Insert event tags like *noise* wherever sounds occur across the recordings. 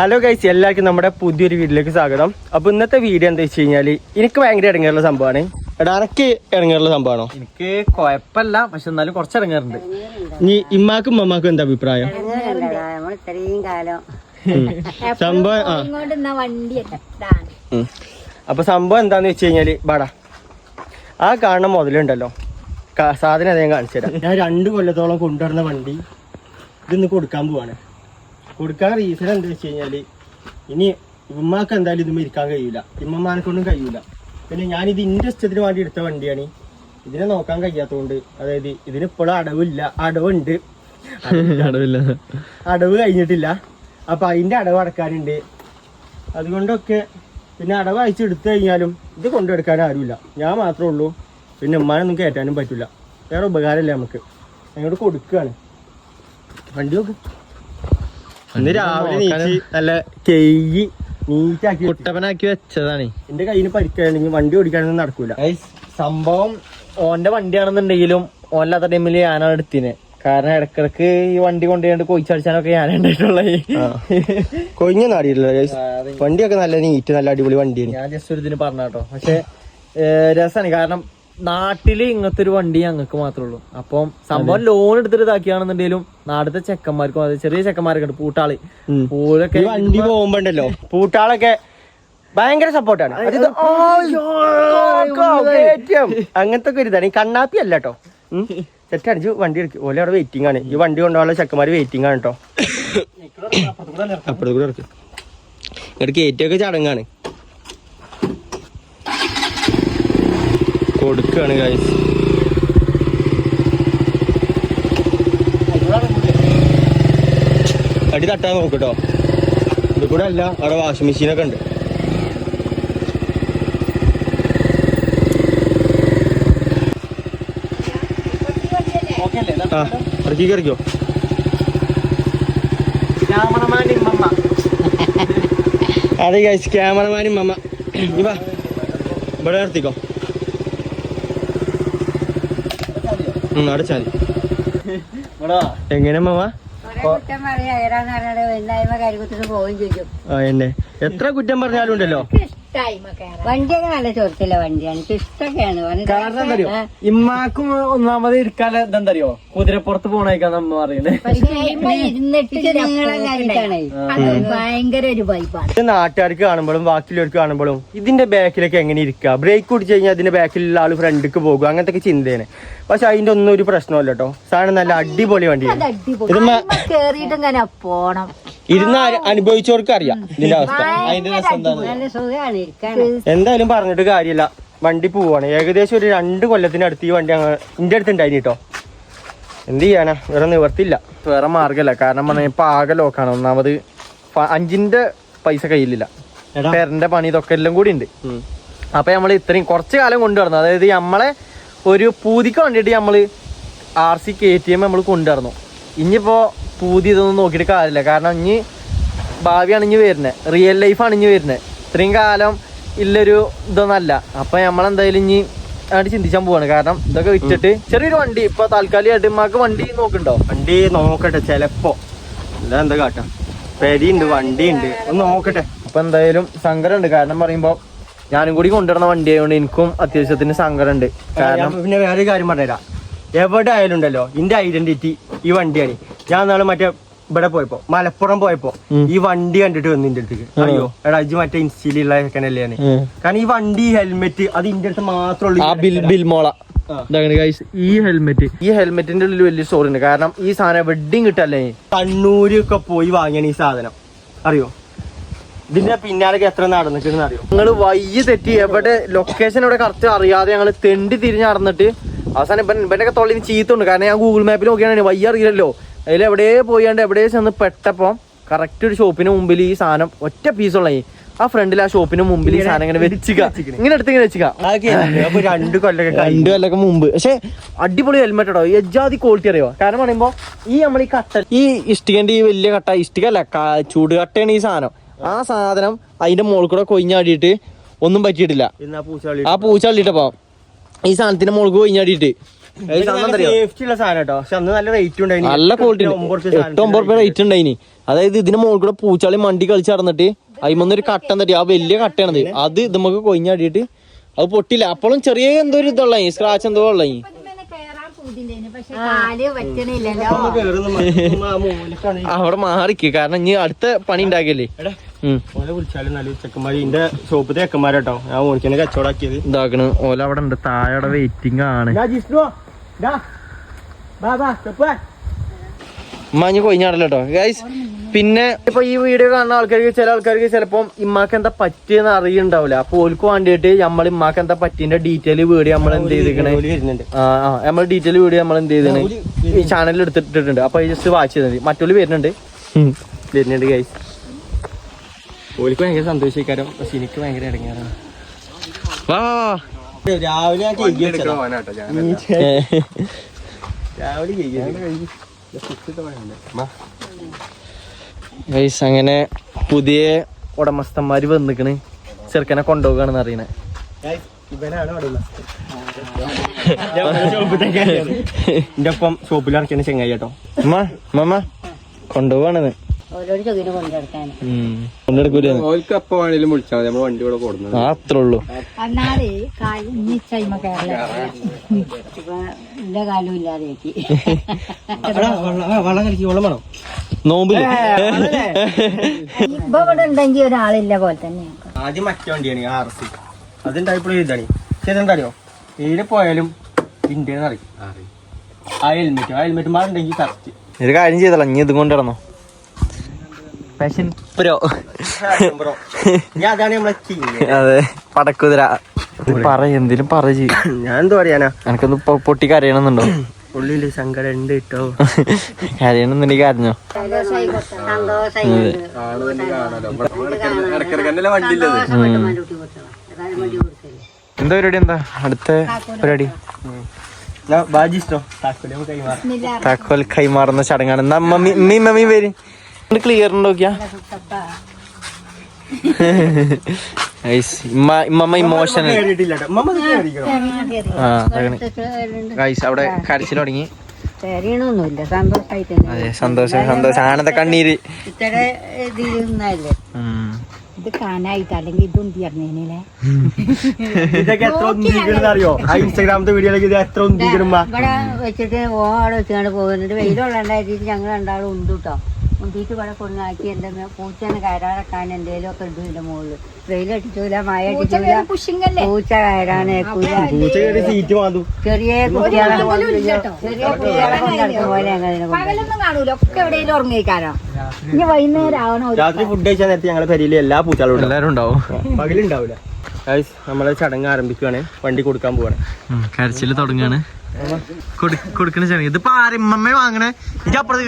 Hello guys എല്ലാവർക്കും നമ്മുടെ പുതിയൊരു വീട്ടിലേക്ക് സ്വാഗതം. അപ്പൊ ഇന്നത്തെ വീഡിയോ എന്താ വെച്ച് കഴിഞ്ഞാൽ എനിക്ക് ഭയങ്കര ഇടങ്ങാറുള്ള സംഭവമാണ്. എടാ അനക്ക് ഇടങ്ങാറുള്ള സംഭവമാണോ? എനിക്ക് കുഴപ്പമില്ല പക്ഷെ എന്നാലും കുറച്ച് ഇറങ്ങാറുണ്ട് നീ ഇമ്മാക്കും മമ്മാക്കും എന്താ അഭിപ്രായം? ഇത്രയും കാലം സംഭവം ആ. ഇങ്ങോട്ട് നിന്ന വണ്ടി ഇതാണ് അപ്പൊ സംഭവം എന്താന്ന് വെച്ച് കഴിഞ്ഞാൽ ബാടാ ആ കാണുന്ന മുതലുണ്ടല്ലോ. സാധനം അതേ കാണിച്ചു തരാം ഞാൻ രണ്ട് കൊല്ലത്തോളം കൊണ്ടുവരുന്ന വണ്ടി ഇതിന്ന് കൊടുക്കാൻ പോവാണ്. കൊടുക്കാൻ റീസൺ എന്താ വെച്ച് കഴിഞ്ഞാൽ ഇനി ഉമ്മാക്ക് എന്തായാലും ഇതും ഇരിക്കാൻ കഴിയില്ല ഇമ്മമാനെ കൊണ്ടും കഴിയൂല. പിന്നെ ഞാൻ ഇത് ഇന്റെ ഇഷ്ടത്തിന് വേണ്ടി എടുത്ത വണ്ടിയാണ്. ഇതിനെ നോക്കാൻ കഴിയാത്തതുകൊണ്ട് അതായത് ഇതിന് ഇപ്പോഴും അടവില്ല. അടവുണ്ട്. *laughs* അടവ് കഴിഞ്ഞിട്ടില്ല. അപ്പൊ അതിന്റെ അടവ് അടക്കാനുണ്ട്. അതുകൊണ്ടൊക്കെ പിന്നെ അടവ് അയച്ച് എടുത്തു കഴിഞ്ഞാലും ഇത് കൊണ്ടെടുക്കാൻ ആരുമില്ല. ഞാൻ മാത്രമേ ഉള്ളൂ. പിന്നെ ഉമ്മാനൊന്നും കയറ്റാനും പറ്റില്ല വേറെ ഉപകാരമില്ല നമുക്ക്. അങ്ങോട്ട് കൊടുക്കുകയാണ് വണ്ടി നോക്ക്. ഇന്ന് രാവിലെ നീച്ച് നല്ല കെയ്യി നീറ്റാക്കി. കുട്ടപ്പനാക്കി വെച്ചതാണ്. എന്റെ കയ്യിൽ പരിക്കുകയാണെങ്കിൽ വണ്ടി ഓടിക്കാനൊന്നും നടക്കൂല. സംഭവം ഓന്റെ വണ്ടിയാണെന്നുണ്ടെങ്കിലും ഓനില്ലാത്ത ടൈമിൽ ഞാനാണ് എടുത്തിന്. കാരണം ഇടക്കിടക്ക് ഈ വണ്ടി കൊണ്ടുപോയി കൊയിച്ചടിച്ചാനൊക്കെ ഞാൻ ഉണ്ടായിട്ടുള്ള. കൊഞ്ഞ നാടിയിട്ടില്ല വണ്ടിയൊക്കെ നല്ല നീറ്റ് നല്ല അടിപൊളി വണ്ടിയാണ്. ഞാൻ ജസ്റ്റ് ഒരു ഇതിന് പറഞ്ഞാട്ടോ പക്ഷെ രസമാണ്. കാരണം നാട്ടിൽ ഇങ്ങനത്തെ ഒരു വണ്ടി ഞങ്ങൾക്ക് മാത്രമേ ഉള്ളൂ അപ്പം സംഭവം ലോൺ എടുത്തിട്ട് ഇതാക്കിയാണെന്നുണ്ടെങ്കിലും നാടത്തെ ചെക്കന്മാർക്കും അതെ ചെറിയ ചെക്കന്മാരൊക്കെ ഉണ്ട് പൂട്ടാൾ. ഈ വണ്ടി പോകുമ്പോണ്ടല്ലോ പൂട്ടാളൊക്കെ ഭയങ്കര സപ്പോർട്ടാണ് അങ്ങനത്തെ ഒക്കെ ഒരു ഇതാണ്. ഈ കണ്ണാപ്പി അല്ല കേട്ടോ. സെറ്റ് വണ്ടി എടുക്കും. ഓലെ അവിടെ വെയിറ്റിംഗ് ആണ്. ഈ വണ്ടി കൊണ്ടുപോകാനുള്ള ചെക്കന്മാര് വെയിറ്റിംഗ് ആണ് കേട്ടോ. അപ്പുറത്ത് കൂടെ ഇറക്ക്. ഇങ്ങോട്ട് കയറ്റിയൊക്കെ ചടങ്ങാണ്. കൊടുക്കാണ് ഗൈസ് അടി തട്ടാൻ നോക്കട്ടോ ഇത് കൂടെ അല്ല അവിടെ വാഷിംഗ് മെഷീനൊക്കെ ഉണ്ട്. ആ ഇറക്കി കയറിക്കോ അതെ ഗൈസ് ക്യാമറമാനും മമ്മ ഇനി വാ. ഇവിടെ നിർത്തിക്കോ ഉം, അടച്ചാൽ എങ്ങനെ മമ്മ കുറെ കുറ്റം പറയാ ഏതാന്ന് പറഞ്ഞാൽ എന്തായ്മ കരികുത്തിന് പോവുകയും ചെയ്യും. ആ എന്നെ. എത്ര കുറ്റം പറഞ്ഞാലും ഉണ്ടല്ലോ? വണ്ടിയൊക്കെ നല്ല ചോദിച്ചില്ല വണ്ടിയാണ്. എനിക്ക് ഇഷ്ടമൊക്കെയാണ്. കാരണം എന്തറിയോ ഇമ്മാക്കും ഒന്നാമത് ഇരിക്കാൻ ഇതെന്തറിയോ? കുതിരപ്പുറത്ത് പോണേക്കാ നമ്മ പറയുന്നത് ഭയങ്കര ഒരു വൈബാണ് ഇത് നാട്ടുകാർക്ക് കാണുമ്പോഴും ബാക്കിയുള്ളവർക്ക് കാണുമ്പോഴും ഇതിന്റെ ബാക്കിലൊക്കെ എങ്ങനെ ഇരിക്കുക ബ്രേക്ക് കുടിച്ചു കഴിഞ്ഞാൽ അതിന്റെ ബാക്കിലുള്ള ആൾ ഫ്രണ്ടിക്ക് പോകും. അങ്ങനത്തെ ഒക്കെ ചിന്തയാണ്. പക്ഷെ അതിന്റെ ഒന്നും ഒരു പ്രശ്നമല്ല കേട്ടോ. സാധനം നല്ല അടിപൊളി വണ്ടിയാണ്. പോണം. ഇരുന്ന് അനുഭവിച്ചവർക്ക് അറിയാം. ഇതിന്റെ അവസ്ഥ. അതിന്റെ രസം എന്താണ്? എന്തായാലും പറഞ്ഞിട്ട് കാര്യമില്ല. വണ്ടി പോവാണ്. ഏകദേശം ഒരു രണ്ട് കൊല്ലത്തിനടുത്ത് ഈ വണ്ടി അങ്ങ് ഇന്റെ അടുത്ത് ഉണ്ടായിന് കേട്ടോ എന്ത് ചെയ്യാനാ? വേറെ നിവർത്തില്ല വേറെ മാർഗല്ല. കാരണം പറഞ്ഞാൽ ഇപ്പൊ ആകെ ലോക്കാണ് ഒന്നാമത് അഞ്ചിന്റെ പൈസ കയ്യിലില്ല. എടാ. പേരന്റെ പണി ഇതൊക്കെ എല്ലാം കൂടി ഉണ്ട്. അപ്പൊ നമ്മൾ ഇത്രയും കുറച്ച് കാലം കൊണ്ടുവരണം അതായത് നമ്മളെ ഒരു പൂതിക്ക് വേണ്ടിയിട്ട് നമ്മൾ R C K T M നമ്മൾ കൊണ്ടുവരണം ഇനിയിപ്പോ പൂതി ഇതൊന്നും നോക്കിയിട്ട് കാര്യമില്ല. കാരണം ഇനി ഭാവിയാണ് ഇനി വരുന്നത്. റിയൽ ലൈഫാണ് ഇനി വരുന്നത്. ഇത്രയും കാലം ഇല്ലൊരു ഇതൊന്നല്ല. അപ്പൊ നമ്മളെന്തായാലും ഇനി അങ്ങോട്ട് ചിന്തിച്ചാൻ പോവാണ്. കാരണം ഇതൊക്കെ വിറ്റിട്ട് ചെറിയൊരു വണ്ടി. ഇപ്പൊ താൽക്കാലികമായിട്ട് ഉമ്മാക്ക് വണ്ടി നോക്കണ്ടോ? വണ്ടി നോക്കട്ടെ ചെലപ്പോ. എന്താ എന്താ കാട്ടാ? പെരിയുണ്ട് വണ്ടിയുണ്ട്. ഒന്ന് നോക്കട്ടെ. അപ്പൊ എന്തായാലും സങ്കടമുണ്ട്. കാരണം പറയുമ്പോ ഞാനും കൂടി കൊണ്ടുവരുന്ന വണ്ടി ആയതുകൊണ്ട് എനിക്കും അത്യാവശ്യത്തിന് സങ്കടമുണ്ട്. കാരണം പിന്നെ വേറെ കാര്യം പറഞ്ഞുതരാം. എവിടെ ആയാലും ഉണ്ടല്ലോ എന്റെ ഐഡന്റിറ്റി ഈ വണ്ടിയാണ്. ഞാൻ നാളെ മറ്റേ ഇവിടെ പോയപ്പോ മലപ്പുറം പോയപ്പോ ഈ വണ്ടി കണ്ടിട്ട് വന്നു എന്റെ അടുത്തേക്ക്. അയ്യോ എടാ ഇജ്ജ് മറ്റേ ഇൻസ്റ്റയിലുള്ള ചെക്കനല്ലേ കാരണം ഈ വണ്ടി ഹെൽമെറ്റ് അത് ഇന്റെ അടുത്ത് മാത്രമേ ഈ ഹെൽമെറ്റ് ഈ ഹെൽമെറ്റിന്റെ ഉള്ളിൽ വലിയ സ്റ്റോറി ഉണ്ട്. കാരണം ഈ സാധനം വെഡിങ് കിട്ടല്ലേ? കണ്ണൂരൊക്കെ പോയി വാങ്ങിയാണ് ഈ സാധനം. അറിയോ? ഇതിന്റെ പിന്നാലേക്ക് എത്ര നടന്നിട്ടുണ്ട് അറിയോ? ഞങ്ങൾ വയ്യ തെറ്റി എവിടെ ലൊക്കേഷൻ ഇവിടെ കറക്റ്റ് അറിയാതെ ഞങ്ങൾ തെണ്ടി തിരിഞ്ഞ് നടന്നിട്ട് അവസാനം ഇപ്പം ഇവനൊക്കെ തൊള്ളിന് ചീത്തുണ്ട് കാരണം ഞാൻ ഗൂഗിൾ മാപ്പിൽ നോക്കിയാണ് വയ്യ അറിയില്ലല്ലോ. അതിൽ എവിടെ പോയാണ്ട് എവിടെ ചെന്ന് പെട്ടപ്പം കറക്റ്റ് ഒരു ഷോപ്പിന് മുമ്പിൽ ഈ സാധനം ഒറ്റ പീസുള്ള ആ ഫ്രണ്ടിൽ ആ ഷോപ്പിന് മുമ്പിൽ ഈ സാധനം ഇങ്ങനെ വെച്ചിക്ക. ഇങ്ങനെ എടുത്ത് ഇങ്ങനെ വെച്ചിക്ക. രണ്ട് കൊല്ലൊക്കെ രണ്ട് കൊല്ലൊക്കെ മുമ്പ്. പക്ഷെ അടിപൊളി ഹെൽമെറ്റ് ഇടോ എജാതി ക്വാളിറ്റി അറിയോ? കാരണം പറയുമ്പോ ഈ നമ്മൾ ഈ കട്ട ഈ ഇഷ്ടികന്റെ ഈ വലിയ കട്ട ഇഷ്ടിക അല്ല കട്ടയാണ് ചൂടുകട്ടയാണ് ഈ സാധനം. ആ സാധനം അതിന്റെ മുകളിൽ കൂടെ കൊയിഞ്ഞാടിയിട്ട് ഒന്നും പറ്റിയിട്ടില്ല. ഇന്ന് ആ പൂച്ച തള്ളിട്ടപ്പോ ഈ സാധനത്തിന്റെ മുകളിൽ കൊയിഞ്ഞാടിയിട്ട് നല്ല ക്വാളിറ്റി എട്ട് ഒമ്പത് റുപ്യ റേറ്റ് ഉണ്ടായിനി. അതായത് ഇതിന് മുകളിൽ കൂടെ പൂച്ചാളി മണ്ടി കളിച്ച് നടന്നിട്ട് അതിമൊന്നൊരു കട്ട തട്ടി ആ വലിയ കട്ടയാണത്. അത് ഇത് നമുക്ക് കൊയിഞ്ഞാടിയിട്ട് അത് പൊട്ടില്ല അപ്പോഴും ചെറിയ എന്തോ ഒരു ഇതുള്ള സ്ക്രാച്ച് എന്തോ ഉള്ള അവിടെ മാറിക്ക്. കാരണം ഇനി അടുത്ത പണി ഉണ്ടാക്കിയല്ലേ ഓലെ വിളിച്ചാലും നല്ല ചെക്കന്മാര്. ഇതിന്റെ ഷോപ്പിത്തെ ചെക്കന്മാരാട്ടോ. ഞാൻ ഓണിക്കനെ കച്ചവടാക്കിയത്. ഇതാക്കണ്. ഓല അവിടെ ഉണ്ട് താഴെ വെയിറ്റിംഗ് ആണ്. മഞ്ഞ് കൊയിഞ്ഞാടല്ലോ ഗൈസ് പിന്നെ ഇപ്പൊ ഈ വീഡിയോ കാണുന്ന ആൾക്കാർക്ക് ചില ആൾക്കാർക്ക് ചിലപ്പോ ഇമ്മാക്ക് എന്താ പറ്റിയെന്ന് അറിയണ്ടാവില്ല അപ്പൊ ഓൽക്ക് വേണ്ടിയിട്ട് നമ്മൾ ഇമ്മാക്ക് എന്താ പറ്റിന്റെ ഡീറ്റെയിൽ വീഡിയോ നമ്മൾ എന്ത് ചെയ്തിരിക്കണേ? ആ നമ്മൾ ഡീറ്റെയിൽ വീഡിയോ നമ്മൾ എന്ത് ചെയ്തേ ഈ ചാനലിൽ എടുത്തിട്ടുണ്ട് അപ്പൊ ജസ്റ്റ് വാച്ച് ചെയ്താൽ മറ്റുള്ള വരുന്നുണ്ട്. വരുന്നുണ്ട് ഗൈസ് ഓലിക്ക് ഭയങ്കര സന്തോഷിക്കാരോ പക്ഷെ എനിക്ക് ഭയങ്കര ഇടങ്ങാറാണ്. വാ. രാവിലെ ഞാൻ രാവിലെ അങ്ങനെ പുതിയ ഉടമസ്ഥന്മാര് വന്നിക്കണ്. ചെറുക്കനെ കൊണ്ടുപോകാണെന്ന് അറിയണേ. എന്റെ *laughs* ഒപ്പം ഷോപ്പിൽ ഇറക്കിയ ചെങ്ങായി കേട്ടോ. അമ്മ മമ്മ കൊണ്ടുപോവാണെന്ന് ഓരോരു ചൊകിന് കൊണ്ടെടുക്കാൻ കൊണ്ടെടുക്കൂലേ ഓൽക്ക് എപ്പോ വേണേലും വിളിച്ചാൽ മതി. നമ്മൾ വണ്ടി ഇവിടെ കൊടുക്കുന്നത്. ആ അത്രേ ഉള്ളൂ എന്നാലേ ഇനി ചൈമ കേരള. എന്റെ കാലും ഇല്ലാതെയാക്കി വള്ളം കളിക്ക് വള്ളം വേണം? നോമ്പിൽ. ഇപ്പൊ ഇവിടെ ഉണ്ടെങ്കിൽ ഒരാളില്ല പോലെ തന്നെ. ആദ്യം മറ്റേ വണ്ടിയാണ് ആർ സി അതുണ്ടായപ്പോഴും ഇതാണ്. പക്ഷെ ഇതെന്താറിയോ ഏത് പോയാലും ഇന്ത്യന്ന് അറിയും. ആ ഹെൽമെറ്റ് ആ ഹെൽമെറ്റ് മാറുണ്ടെങ്കിൽ കറക്റ്റ് ഒരു കാര്യം ചെയ്തല്ലോ ഇനി ഇതും കൊണ്ടിടണോ ഫാഷൻ പ്രോ ബ്രോ ഞാൻ അതാണ് നമ്മളെ അതെ പടക്കുതിര. പറ എന്തേലും പറ ഞാൻ എന്തോ പറയാനാ? എനിക്കൊന്ന് പൊട്ടി കരയണമെന്നുണ്ടോ ഉള്ളിൽ സങ്കടം ഉണ്ട് കേട്ടോ കരയണമെന്നുണ്ടെങ്കിൽ കരഞ്ഞോ? എന്താ പരിപാടി എന്താ? അടുത്ത പരിപാടി? താക്കോൽ കൈമാറുന്ന ചടങ്ങാണ്. എന്നാ മമ്മി മമ്മി മമ്മി വരും. ക്ലിയർ നോക്കിയാ ഇമ്മ ഇമോഷണൽ അവിടെ കരച്ചിൽ തുടങ്ങി. അതെ സന്തോഷം സന്തോഷം. ആനന്ദ കണ്ണീര്. ഇത്ര ഇതിരുന്നല്ലേ ഇത് കാണായിട്ട് അല്ലെങ്കിൽ ഇതും തീർന്നേനെ ഇതൊക്കെ എത്ര ഉന്തിക്കണെന്ന് അറിയോ ആ ഇൻസ്റ്റാഗ്രാമത്തെ വീഡിയോയിലേക്ക് ഇത് എത്ര ഇവിടെ വെച്ചിട്ട് ഓ അവിടെ വെച്ചുകൊണ്ട് പോകുന്നുണ്ട് വെയിലുള്ളണ്ടായിട്ട് ഞങ്ങൾ രണ്ടാളും ഉണ്ട് കേട്ടോ ഉന്തിയിട്ട് ഇവിടെ കൊണ്ടാക്കി എന്താ പൂച്ചേനെ കയറാറക്കാൻ എന്തേലും ഒക്കെ ഉണ്ട് എന്റെ മുകളിൽ വെയിലടിച്ചൂല മഴ അടിച്ചൂല. പൂച്ച കയറാൻ ചെറിയ കുട്ടികളെ ചെറിയ കുട്ടികളെ പോലെ ഞങ്ങൾ ഒക്കെ എവിടെയെങ്കിലും ഉറങ്ങിക്കാരോ ഇനി വൈകുന്നേരം ആവണോ രാത്രി ഫുഡ് കഴിച്ചാൽ നേരത്തെ ഞങ്ങളെ പെരിയിലെ എല്ലാ പൂച്ചകളും എല്ലാവരും ഉണ്ടാവും. പകലുണ്ടാവില്ല നമ്മളെ ചടങ്ങ് ആരംഭിക്കുവാണ്. വണ്ടി കൊടുക്കാൻ പോവാണ്. കരച്ചിൽ തുടങ്ങാണ്. കൊടുക്കണ ചടങ്ങ് ഇതിപ്പോ ആരമ്മ വാങ്ങണേ? എനിക്ക് അപ്പുറത്ത്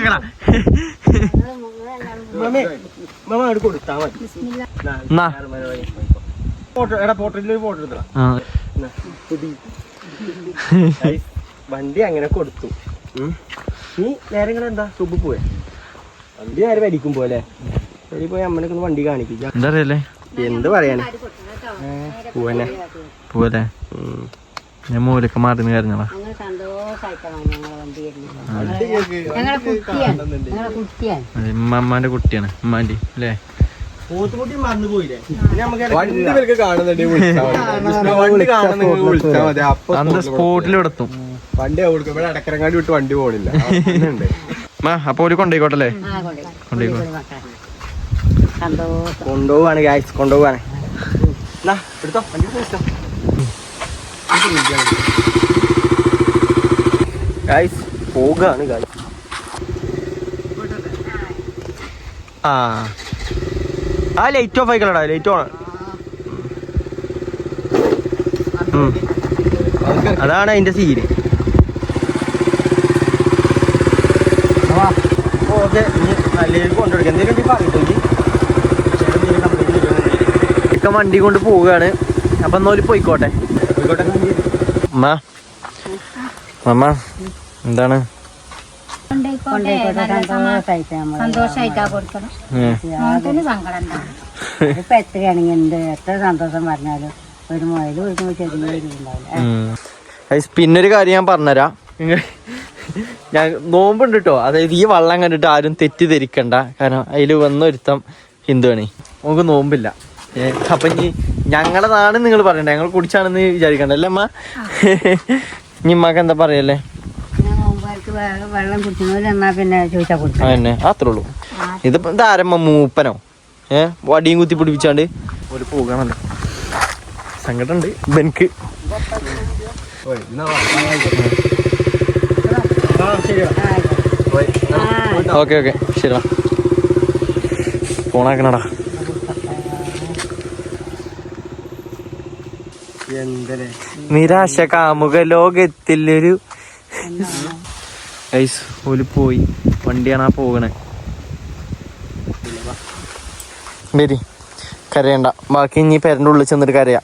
വണ്ടി അങ്ങനെ കൊടുത്തു. നീ നേരെ എന്താ സുബ് പോയെ? വണ്ടി നേരെ വലിക്കും പോലെ. വരി പോയി അമ്മനൊക്കെ വണ്ടി കാണിക്കില്ല എന്താ അറിയല്ലേ എന്ത് പറയാനെ? പോവനെ. പോലെ ഉം. ഞാൻ മൂലൊക്കെ മാറി കരഞ്ഞോളാ വരുന്നത് കുട്ടിയാണ്. ഉമ്മാന്റെ അല്ലേ? പോത്തുകുട്ടി മറന്നു പോയില്ലേ? നമുക്ക് വണ്ടി ഇവർക്ക് കാണുന്നുണ്ടെങ്കിൽ വിളിച്ചാൽ മതി. വണ്ടി കാണുന്നുണ്ടെങ്കിൽ വിളിച്ചാൽ മതി. അപ്പൊ അന്ന് സ്പോട്ടിൽ എടുത്തും വണ്ടി കൊടുക്കും. ഇവിടെ ഇടക്കിറങ്ങാണ്ടി വിട്ട് വണ്ടി പോണില്ല. *laughs* അപ്പൊ ഒരു കൊണ്ടോയിക്കോട്ടല്ലേ? കൊണ്ടുപോവാണ് ഗ്യാസ് കൊണ്ടുപോവാണ്. എടുത്തോ. വണ്ടി ഗായ്സ് പോകാണ് ഗായ്സ് ആ. ആ ലൈറ്റ് ഓഫ് ആയിക്കളടാ ലൈറ്റ് ഓൺ അതാണ് അതിന്റെ സീന് ഓക്കെ. ഇക്ക വണ്ടി കൊണ്ട് പോവുകയാണ്. അപ്പൊ എന്നോൽ പോയിക്കോട്ടെ. പോയിക്കോട്ടെ അമ്മ എന്താണ്? സന്തോഷമായിട്ട് കൊടുക്കണം. സങ്കടം *laughs* ഇപ്പൊ എത്രയാണെങ്കിൽ എന്ത്? എത്ര സന്തോഷം പറഞ്ഞാലും ഒരു മുതൽ ഒരു ചെറിയ പിന്നൊരു കാര്യം ഞാൻ പറഞ്ഞുതരാം. ഞാൻ നോമ്പുണ്ട് കേട്ടോ അതായത് ഈ വള്ളം കണ്ടിട്ട് ആരും തെറ്റിദ്ധരിക്കണ്ട. കാരണം അതിൽ വന്നൊരുത്തം ഹിന്ദുവാണ്. നമുക്ക് നോമ്പില്ല. അപ്പൊ ഇനി ഞങ്ങളതാണ് നിങ്ങൾ പറയണ്ട. ഞങ്ങൾ കുടിച്ചാണെന്ന് വിചാരിക്കണ്ട. അല്ലേ അമ്മ? ഇനി ഉമ്മക്ക് എന്താ പറയല്ലേ? വെള്ളം കുടിക്കുന്നവര് എന്നാ പിന്നെ ചോദിച്ചാ കൊടുക്കാം അതന്നെ അത്രേ ഉള്ളൂ. ഇതിപ്പോ ഇതാരമ്മ മൂപ്പനോ? ഏ? വടിയും കുത്തി പിടിപ്പിച്ചാണ്ട്. ഒരു പോകണല്ലോ. സങ്കടമുണ്ട് ഇവനക്ക് ഓക്കെ ഓക്കെ. ശരി ഫോണാക്കണടാ. നിരാശ കാമുക ലോകത്തിലൊരു ഐസ് ഓൽ പോയി. വണ്ടിയാണ് ആ പോകണേ. വരി. കരയണ്ട. ബാക്കി ഇനി പേരന്റെ ഉള്ളിൽ ചെന്നിട്ട് കരയാ.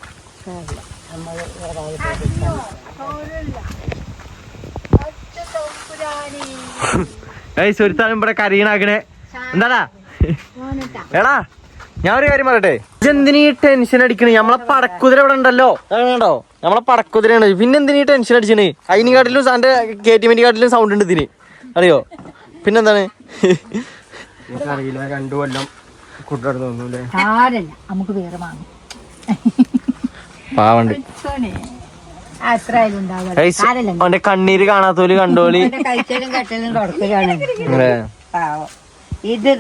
ഐസ് സ്ഥലം ഇവിടെ കരയണാക്കണേ എന്താടാ? എടാ ഞാൻ ഒരു കാര്യം പറയട്ടെ. എന്തിനീ ടെൻഷൻ അടിക്കണേ? നമ്മളെ പടക്കുതിര ഇവിടെ ഉണ്ടല്ലോ. കണ്ടോ നമ്മളെ പടക്കുതിരയാണ്. പിന്നെ എന്തിനീ ടെൻഷൻ അടിച്ചണ് അതിനെക്കാട്ടിലും സാറിന്റെ കെ ടി എമ്മിനെക്കാട്ടിലും സൗണ്ട് ഉണ്ട് ഇതിന്. അറിയോ? പിന്നെന്താണ്? അറിയില്ല രണ്ടു കൊല്ലം നമുക്ക് വേറെ വാങ്ങും. പാവണ്ട്. അവന്റെ കണ്ണീര് കാണാത്തോൽ കണ്ടോളി. ഇത്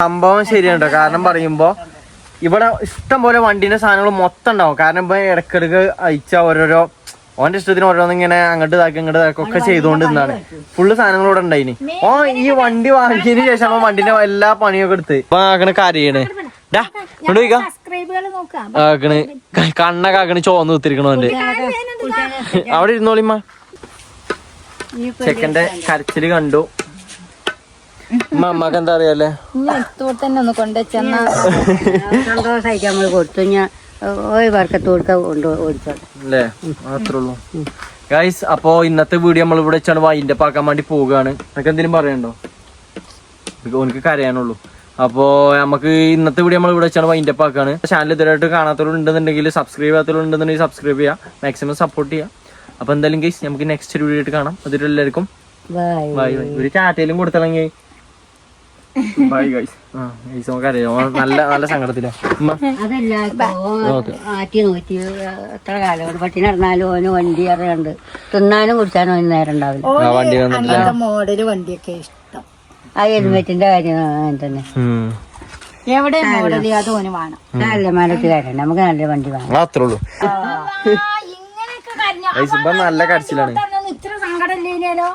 സംഭവം ശരിയാണ് കാരണം പറയുമ്പോ ഇവിടെ ഇഷ്ടം പോലെ വണ്ടീന്റെ സാധനങ്ങൾ മൊത്തം ഉണ്ടാവും. കാരണം ഇപ്പൊ ഇടക്കിടക്ക് അയച്ച ഓരോരോ ഓന്റെ ഇഷ്ടത്തിന് ഓരോന്ന് ഇങ്ങനെ അങ്ങോട്ട് ഇതാക്കി ഇങ്ങോട്ട് ഇതാക്കി ഒക്കെ ചെയ്തുകൊണ്ട് നിന്നാണ് ഫുള്ള് സാധനങ്ങൾ ഇവിടെ ഉണ്ടായിന്. ഓ ഈ വണ്ടി വാങ്ങിയതിന് ശേഷം വണ്ടിന്റെ എല്ലാ പണിയൊക്കെ എടുത്ത്. ഇപ്പൊ ആക്കണ് കരയണ്. ആക്കണ് കണ്ണൊക്കെ ആക്കണ് ചോന്ന് കുത്തിരിക്കണോന്റെ അവിടെ ഇരുന്നോളിമ്മ. ചെക്കന്റെ കരച്ചിൽ കണ്ടു. അമ്മയ്ക്ക് എന്താ അറിയാലേ ഇനി തന്നെ ഒന്ന് കൊണ്ടുവച്ചെന്നാ. സന്തോഷമായിട്ട് നമ്മൾ കൊടുത്തു. ഞാൻ ഒരു വർക്കത്ത് കൊടുക്ക കൊണ്ട് ഓടിച്ചോളൂ അല്ലേ? ഉള്ളൂ. ഗൈസ് അപ്പോ ഇന്നത്തെ വീഡിയോ നമ്മൾ ഇവിടെ വെച്ചാണ് വൈൻഡ് അപ്പ് ആക്കാൻ വേണ്ടി പോവുകയാണ്. നിനക്ക് എന്തെങ്കിലും പറയണ്ടോ എനിക്ക് കരയാനുള്ളൂ. അപ്പോ നമുക്ക് ഇന്നത്തെ വീഡിയോ നമ്മൾ ഇവിടെ വെച്ചാണ് വൈൻഡ് അപ്പ് ആക്കാണ് ചാനൽ ഇതുവരായിട്ട് കാണാത്തവരുണ്ടെന്നുണ്ടെങ്കിൽ സബ്സ്ക്രൈബ് ചെയ്യാത്തവരുണ്ടെന്നുണ്ടെങ്കിൽ സബ്സ്ക്രൈബ് ചെയ്യുക മാക്സിമം സപ്പോർട്ട് ചെയ്യുക അപ്പൊ എന്തായാലും ഗൈസ് നമുക്ക് നെക്സ്റ്റ് വീഡിയോ ആയിട്ട് കാണാം. അതിലെല്ലാവർക്കും ബൈ ബൈ ബൈ ഒരു ചാറ്റയിലും കൊടുത്തിളങ്ങി ബൈ ഗൈസ് നമുക്ക് നല്ല നല്ല സങ്കടത്തിലാ. അതല്ല ആറ്റി നോറ്റി എത്ര കാലം? കൊണ്ട് പട്ടി നടന്നാലും ഓന് വണ്ടി അറിയാണ്ട് തിന്നാനും കുടിച്ചാനും ഓന് നേരം ഉണ്ടാവില്ല. മോഡൽ വണ്ടിയൊക്കെ ഇഷ്ടം. ആ ഹെൽമെറ്റിന്റെ കാര്യം അങ്ങനെ തന്നെ. എവിടെ മോഡൽ അത് ഓന് വേണം. നല്ല മരത്ത് കാര്യം. നമുക്ക് നല്ല വണ്ടി വേണം. അത്രേ ഉള്ളൂ. നല്ല കരച്ചിലാണ്. ഇത്ര സങ്കടം ഇല്ലേനോ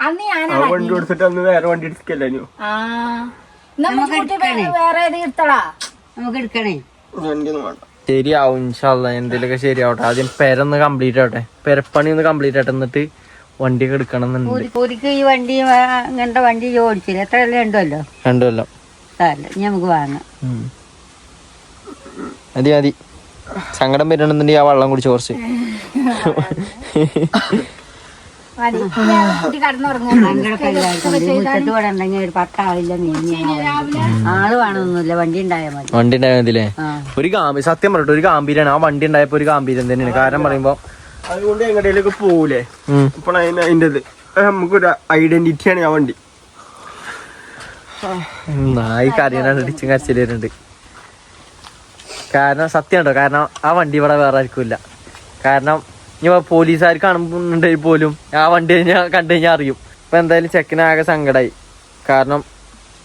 അന്ന് വണ്ടി അന്ന് വേറെ വണ്ടി എടുക്കല്ലേ ആ നമുക്ക് വേറെ നമുക്ക് എടുക്കണേ. വേണ്ട. ശരിയാവും ഇൻഷാല്ല എന്തെങ്കിലുമൊക്കെ ശരിയാവട്ടെ. ആദ്യം പെരന്ന് കംപ്ലീറ്റ് ആവട്ടെ. പെരപ്പണി ഒന്ന് കംപ്ലീറ്റ് ആട്ടെ എന്നിട്ട് വണ്ടിയൊക്കെ എടുക്കണം എന്നുണ്ട് ഈ വണ്ടി ഇങ്ങനത്തെ വണ്ടി ഓടിച്ചില്ല എത്ര രണ്ടുമല്ലോ ഉണ്ടല്ലോ രണ്ടുമല്ലോ നമുക്ക് വാങ്ങാം. മതി മതി. സങ്കടം വരണമെന്നുണ്ടെങ്കിൽ ആ വെള്ളം കുടിച്ച് കുറച്ച്. വണ്ടി ഉണ്ടായതില്ലേ ഒരു ഗാംഭീർ സത്യം പറഞ്ഞിട്ട് ഒരു ഗാംഭീരാണ് ആ വണ്ടി ഉണ്ടായപ്പോ ഒരു ഗാംഭീര്യം തന്നെയാണ്. കാരണം പറയുമ്പോ അതുകൊണ്ട് എങ്ങടേലൊക്കെ പോകൂലേ ഇപ്പൊ അതിന്റെ നമുക്കൊരു ഐഡന്റിറ്റിയാണ് ആ വണ്ടി. നായി കരയണ ഇടിച്ചും കരച്ചിൽ വരുന്നുണ്ട്. കാരണം സത്യം കേട്ടോ കാരണം ആ വണ്ടി ഇവിടെ വേറെ ആർക്കും ഇല്ല. കാരണം ഇനി പോലീസുകാർ കാണുന്നുണ്ടെങ്കിൽ പോലും ആ വണ്ടി കഴിഞ്ഞാൽ കണ്ടു കഴിഞ്ഞാൽ അറിയും. ഇപ്പൊ എന്തായാലും ചെക്കനാകെ സങ്കടമായി കാരണം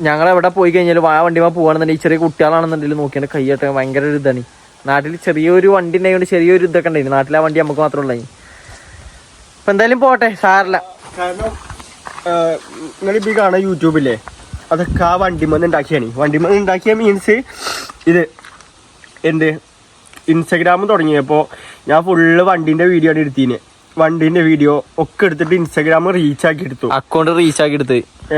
ഞങ്ങൾ എവിടെ പോയി കഴിഞ്ഞാലും ആ വണ്ടിമ പോവാണെന്നുണ്ടെങ്കിൽ ചെറിയ കുട്ടികളാണെന്നുണ്ടെങ്കിൽ നോക്കിയാൽ കൈയ്യട്ടെ ഭയങ്കര ഒരു ഇതാണ്. നാട്ടിൽ ചെറിയൊരു വണ്ടി ഉണ്ടായതുകൊണ്ട് ചെറിയൊരു ഇതൊക്കെ ഉണ്ടായിരുന്നു നാട്ടിലെ വണ്ടി നമുക്ക് മാത്രമേ ഉള്ളു ഇപ്പൊ എന്തായാലും പോട്ടെ സാറില്ല കാരണം നിങ്ങളിപ്പോൾ യൂട്യൂബില്ലേ അതൊക്കെ ആ വണ്ടിമന്ന് ഉണ്ടാക്കിയാണ് വണ്ടിമന്ന് ഉണ്ടാക്കിയ മീൻസ് ഇത് എന്ത്? ഇൻസ്റ്റഗ്രാം തുടങ്ങിയപ്പോൾ ഞാൻ ഫുള്ള് വണ്ടീന്റെ വീഡിയോ ആണ് എടുത്തീന്. വണ്ടിന്റെ വീഡിയോ ഒക്കെ എടുത്തിട്ട് ഇൻസ്റ്റാഗ്രാം റീച്ച് ആക്കി എടുത്തു. അക്കൗണ്ട് റീച്ച് ആക്കി എടുത്ത്.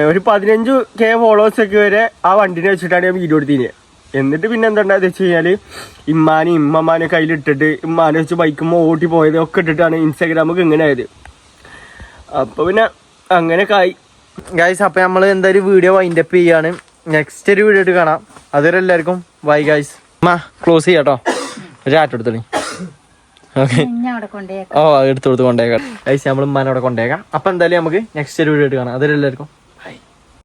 ഒരു പതിനഞ്ച് കെ ഫോളോവേഴ്സ് ഒക്കെ വരെ ആ വണ്ടിനെ വെച്ചിട്ടാണ് ഞാൻ വീഡിയോ എടുത്തീന്. എന്നിട്ട് പിന്നെ എന്താ വെച്ച് കഴിഞ്ഞാൽ ഇമ്മാനെ ഇമ്മമാനെ കയ്യിലിട്ടിട്ട് ഇമ്മാനെ വെച്ച് ബൈക്കുമ്പോൾ ഓട്ടി പോയത് ഒക്കെ ഇട്ടിട്ടാണ് ഇൻസ്റ്റാഗ്രാമൊക്കെ ഇങ്ങനെ ആയത്. അപ്പൊ പിന്നെ അങ്ങനെ കായി ഗായ്സ് അപ്പൊ നമ്മൾ എന്തായാലും വീഡിയോ വൈൻഡ് അപ്പ് ചെയ്യാണ്. നെക്സ്റ്റ് ഒരു വീഡിയോ ആയിട്ട് കാണാം. അതുവരെ എല്ലാവർക്കും ബൈ ഗായ്സ് മാ ക്ലോസ് ചെയ്യാട്ടോ ഒരു ഓക്കെ കൊണ്ടേ ഓ എടുത്തു കൊടുത്ത് കൊണ്ടേക്കാം ഗൈസ് നമ്മൾ ഉമ്മാനോടെ കൊണ്ടേക്കാം അപ്പൊ എന്തായാലും നമുക്ക് നെക്സ്റ്റ് ഒരു വീഡിയോ കാണാം. അതിലെല്ലാവർക്കും